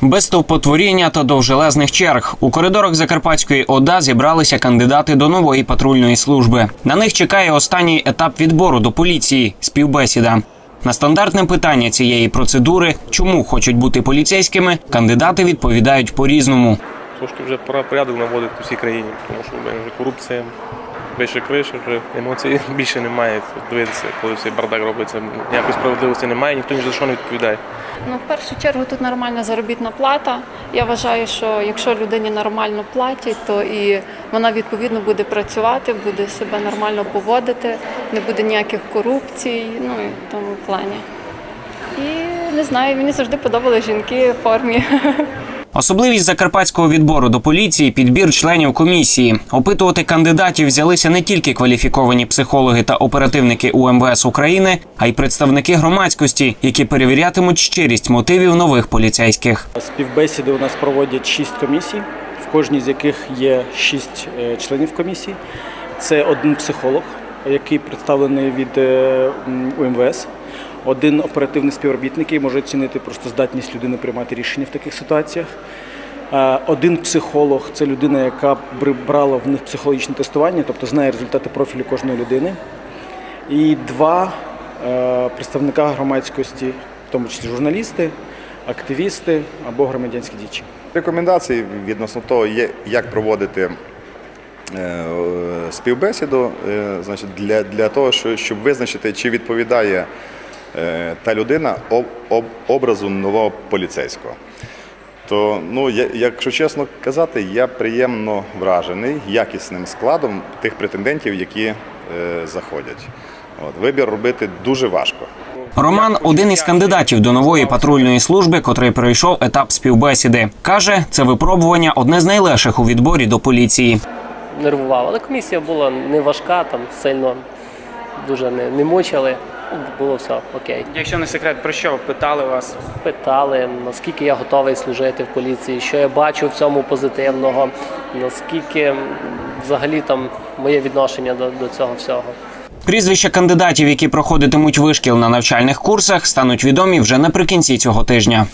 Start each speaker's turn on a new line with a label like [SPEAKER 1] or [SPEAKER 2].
[SPEAKER 1] Без стовпотворіння та довжелезних черг у коридорах Закарпатської ОДА зібралися кандидати до нової патрульної служби. На них чекає останній етап відбору до поліції співбесіда. На стандартне питання цієї процедури, чому хочуть бути поліцейськими, кандидати відповідають по-різному.
[SPEAKER 2] Трошки вже пора порядок наводити у всій країні, тому що в вже корупція вище криші, вже емоцій більше немає. Дивитися, коли цей бардак робиться, ніякої справедливості немає, ніхто ні за що не відповідає.
[SPEAKER 3] Ну, в першу чергу тут нормальна заробітна плата. Я вважаю, що якщо людині нормально платять, то і вона відповідно буде працювати, буде себе нормально поводити, не буде ніяких корупцій, ну і в тому плані. І не знаю, мені завжди подобали жінки в формі.
[SPEAKER 1] Особливість закарпатського відбору до поліції підбір членів комісії. Опитувати кандидатів взялися не тільки кваліфіковані психологи та оперативники УМВС України, а й представники громадськості, які перевірятимуть щирість мотивів нових поліцейських.
[SPEAKER 4] Співбесіди у нас проводять шість комісій, в кожній з яких є шість е, членів комісії. Це один психолог, який представлений від е, УМВС, один оперативний співробітник, який може оцінити просто здатність людини приймати рішення в таких ситуаціях. Е, Один психолог це людина, яка бр- брала в них психологічне тестування, тобто знає результати профілю кожної людини. І два е, представника громадськості, в тому числі журналісти, активісти або громадянські діячі.
[SPEAKER 5] Рекомендації відносно того, як проводити е, співбесіду, значить, для, для того, щоб визначити, чи відповідає та людина об, об, образу нового поліцейського. То, ну, я- якщо чесно казати, я приємно вражений якісним складом тих претендентів, які е, заходять. От, вибір робити дуже важко.
[SPEAKER 1] Роман один із кандидатів до нової патрульної служби, котрий пройшов етап співбесіди. каже, це випробування одне з найлегших у відборі до поліції.
[SPEAKER 6] нервував. Але комісія була не важка, там сильно дуже не, не мучили. Було все окей.
[SPEAKER 7] Якщо не секрет, про що питали вас?
[SPEAKER 6] Питали, наскільки я готовий служити в поліції, що я бачу в цьому позитивного, наскільки взагалі там моє відношення до, до цього всього.
[SPEAKER 1] Прізвища кандидатів, які проходитимуть вишкіл на навчальних курсах, стануть відомі вже наприкінці цього тижня.